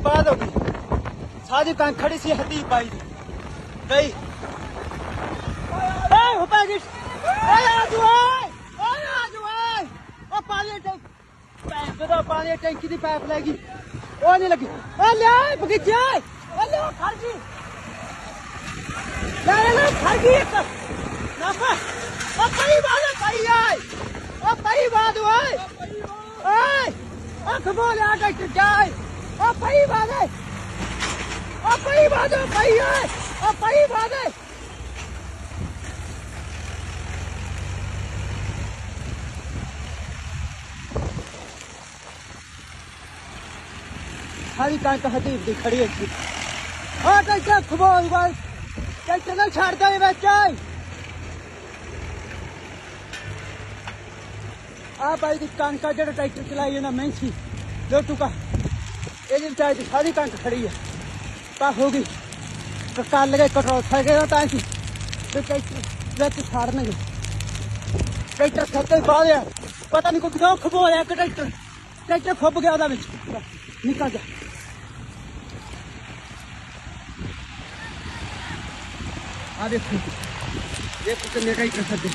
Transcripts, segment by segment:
ਬਾਅਦ ਹੋ ਗਈ। ਸਾਡੀ ਕਾਂ ਖੜੀ ਸੀ ਹੱਦੀ ਪਾਈ ਦੀ। ਗਈ। ਏ ਹੋ ਪਾ ਏ ਆਜੂ ਓਏ। ਓਏ ਆਜੂ ਓਏ। ਉਹ ਪਾਣੀ ਟੈਂਕ। ਪੈਪ ਦਾ ਪਾਣੀ ਟੈਂਕੀ ਦੀ ਪਾਈਪ ਲੈ ਗਈ, ਉਹ ਨਹੀਂ ਲੱਗੀ। ਓ ਲੈ ਬਗੀਚੇ ਓ ਲੈ ਖੜ ਗਈ ਲੈ ਲੈ ਖੜ ਗਈ ਇੱਕ। ਨਾ ਓ, ਪਈ ਬਾਦ ਪਈ ਆਏ ਓ, ਪਈ ਬਾਦ ਓਏ। ਓਏ, ਅੱਖ ਬੋਲਿਆ ਡਾਕਟਰ ਜਾਏ ਓ ਪਈ ਬਾਦ ਓ ਪਈ ਬਾਦ ਪਈ ਆਏ ਓ ਪਈ ਬਾਦ ਸਾਰੀ ਕਣਕ ਹਦੀਬ ਦੀ ਖੜੀ ਹੋਈ ਆ ਟਰੈਕਟਰ ਖਬੋਲ ਬਾਈ ਟਰੈਕਟਰ ਨਾਲ ਛੱਡਦਾ ਇਹ ਵਿੱਚ ਆ ਬਾਈ ਦੀ ਕਣਕ ਆ ਜਿਹੜਾ ਟਰੈਕਟਰ ਚਲਾਈ ਇਹਨਾਂ ਮਹਿੰਸੀ ਲੋਟੂ ਕਾ ਇਹਦੀ ਵਿਚਾਰੀ ਦੀ ਸਾਰੀ ਕਣਕ ਖੜੀ ਹੈ, ਤਾਂ ਹੋ ਗਈ। ਤਾਂ ਕੱਲ ਗਏ ਕਟਰੋਲ ਖਾ ਤਾਂ ਸੀ ਵਿੱਚ ਛੱਡਣਗੇ। ਟਰੈਕਟਰ ਖੱਤੇ ਪਾ ਲਿਆ। ਪਤਾ ਨਹੀਂ ਕਿਉਂ ਖਬੋਲਿਆ ਕਿ ਟਰੈਕਟਰ। ਟਰੈਕਟਰ ਖੁੱਬ ਗਿਆ ਉਹਦਾ ਵਿੱਚ। ਨਿਕਲ ਗਿਆ। ਆ ਦੇਖੋ ਦੇਖੋ ਕਿੰਨੇ ਟਰੈਕਟਰ ਸੱਦੇ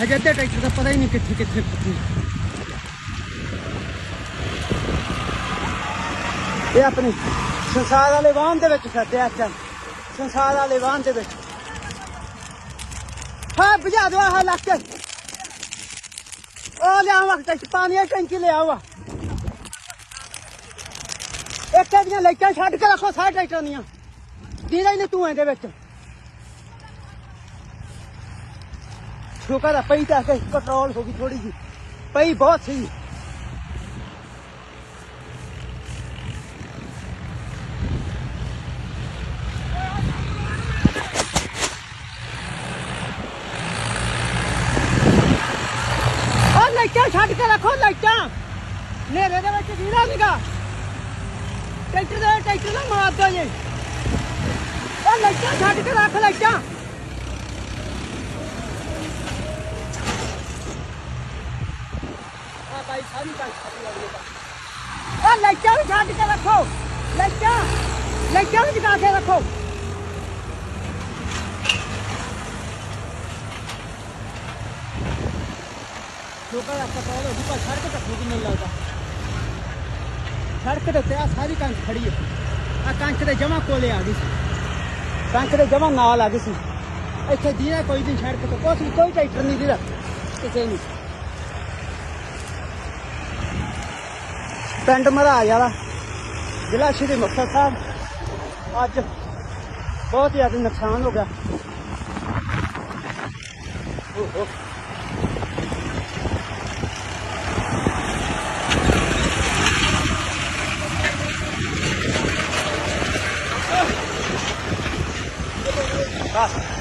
ਹਜੇ ਅੱਧੇ ਟਰੈਕਟਰ ਦਾ ਪਤਾ ਹੀ ਨਹੀਂ ਕਿੱਥੇ ਕਿੱਥੇ ਇਹ ਆਪਣੇ ਸੰਸਾਰ ਵਾਲੇ ਵਾਹਨ ਦੇ ਵਿੱਚ ਸੱਦਿਆ ਅੱਜ ਸੰਸਾਰ ਵਾਲੇ ਵਾਹਨ ਦੇ ਵਿੱਚ। ਹਾਂ, ਭਜਾ ਦੋ ਆਹ ਲੱਗ ਕੇ ਉਹ ਲਿਆਵਾ ਟੈਂਕ ਪਾਣੀ ਦੀ ਟੈਂਕੀ ਲਿਆਵਾ ਇੱਕ ਦੀਆਂ ਲਾਈਟਾਂ ਛੱਡ ਕੇ ਰੱਖੋ ਸਾਰੇ ਟਰੈਕਟਰਾਂ ਦੀਆਂ। ਦੀਦਾ ਹੀ ਨਹੀਂ ਤੂੰ ਵਿੱਚ। ਸ਼ੁਕਰ ਆ, ਪਈ ਤਾਂ ਕਿ ਕੰਟਰੋਲ ਹੋ ਗਈ ਥੋੜੀ ਜੀ ਪਈ ਬਹੁਤ ਸੀ। ਲਾਈਟਾਂ ਛੱਡ ਕੇ ਰੱਖੋ ਲਾਈਟਾਂ। ਨੇਰੇ ਦੇ ਵਿੱਚ ਦੀਦਾ ਨਹੀਂਗਾ ਟਰੈਕਟਰ ਦਾ ਟਰੈਕਟਰ ਦਾ ਮਾਰ ਦੋ ਜੀ। ਉਹ ਲਾਈਟਾਂ ਛੱਡ ਕੇ ਰੱਖ ਲਾਈਟਾਂ। ਆ ਭਾਈ ਸਾਰੀ ਗੱਲ ਛੱਡ ਲੱਗੇਗਾ ਉਹ ਲਾਈਟਾਂ ਵੀ ਛੱਡ ਕੇ ਰੱਖੋ। ਲਾਈਟਾਂ ਲਾਈਟਾਂ ਵੀ ਜਗਾ ਕੇ ਰੱਖੋ। ਲੋਕਾਂ ਦਾ ਪਟਰੋਲ ਹੋ ਗਿਆ ਸੜਕ ਤੱਕ ਨਹੀਂ ਮੈਨੂੰ ਲੱਗਦਾ ਸੜਕ ਦੇ ਉੱਤੇ ਆ ਸਾਰੀ ਕੰਚ ਖੜੀ ਹੈ ਆ ਕੰਚ ਦੇ ਜਮਾ ਕੋਲੇ ਆ ਗਈ ਸੀ ਕੰਚ ਦੇ ਜਮਾ ਨਾਲ ਆ ਗਈ ਸੀ ਇੱਥੇ ਦੀਨਾ ਕੋਈ ਨਹੀਂ ਸੜਕ ਤੇ ਕੋਈ ਨਹੀਂ, ਕੋਈ ਟਰੈਕਟਰ ਨਹੀਂ ਦੀਦਾ ਕਿਸੇ ਨਹੀਂ ਪਿੰਡ ਮਰਾਜ ਵਾਲਾ ਜ਼ਿਲ੍ਹਾ 干。